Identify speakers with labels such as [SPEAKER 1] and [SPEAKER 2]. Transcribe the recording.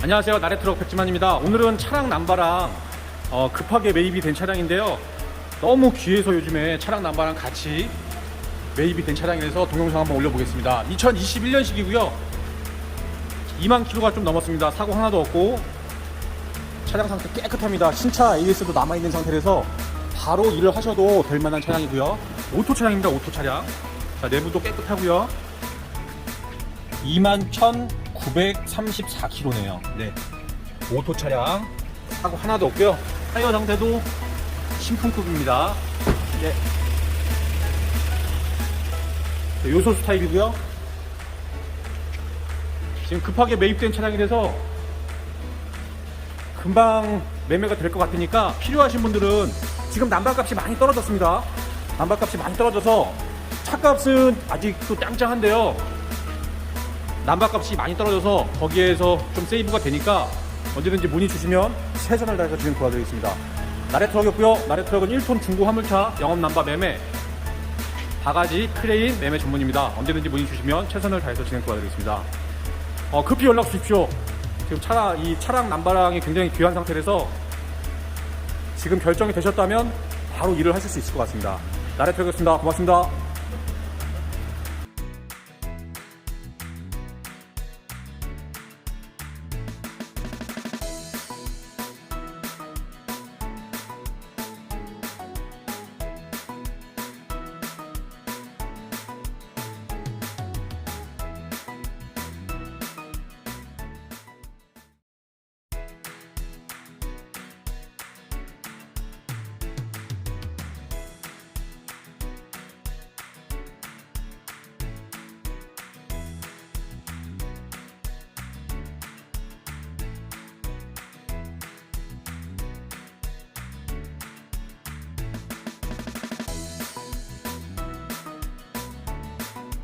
[SPEAKER 1] 안녕하세요. 나래트럭 백지만입니다. 오늘은 차량 남바랑 어, 급하게 매입이 된 차량인데요. 너무 귀해서 요즘에 차량 남바랑 같이 매입이 된 차량이라서 동영상 한번 올려보겠습니다. 2021년식이고요. 2만 킬로가 좀 넘었습니다. 사고 하나도 없고 차량 상태 깨끗합니다. 신차 AS도 남아있는 상태라서 바로 일을 하셔도 될 만한 차량이고요. 오토 차량입니다. 오토 차량. 자, 내부도 깨끗하고요. 21,934km네요. 네. 오토 차량. 사고 하나도 없고요. 타이어 상태도 신품급입니다. 네. 네, 요소 스타일이고요. 지금 급하게 매입된 차량이라서 금방 매매가 될 것 같으니까 필요하신 분들은 지금 남발값이 많이 떨어졌습니다. 남발값이 많이 떨어져서 차값은 아직도 짱짱한데요. 남발값이 많이 떨어져서 거기에서 좀 세이브가 되니까 언제든지 문의 주시면 최선을 다해서 진행 도와드리겠습니다. 나래 트럭이었고요. 나래 트럭은 1톤 중고 화물차 영업 남바 매매 바가지 크레인 매매 전문입니다. 언제든지 문의 주시면 최선을 다해서 진행 도와드리겠습니다. 어, 급히 연락 주십시오. 지금 차, 이 차량 남바랑이 굉장히 귀한 상태라서 지금 결정이 되셨다면 바로 일을 하실 수 있을 것 같습니다. 나래 트럭이었습니다. 고맙습니다.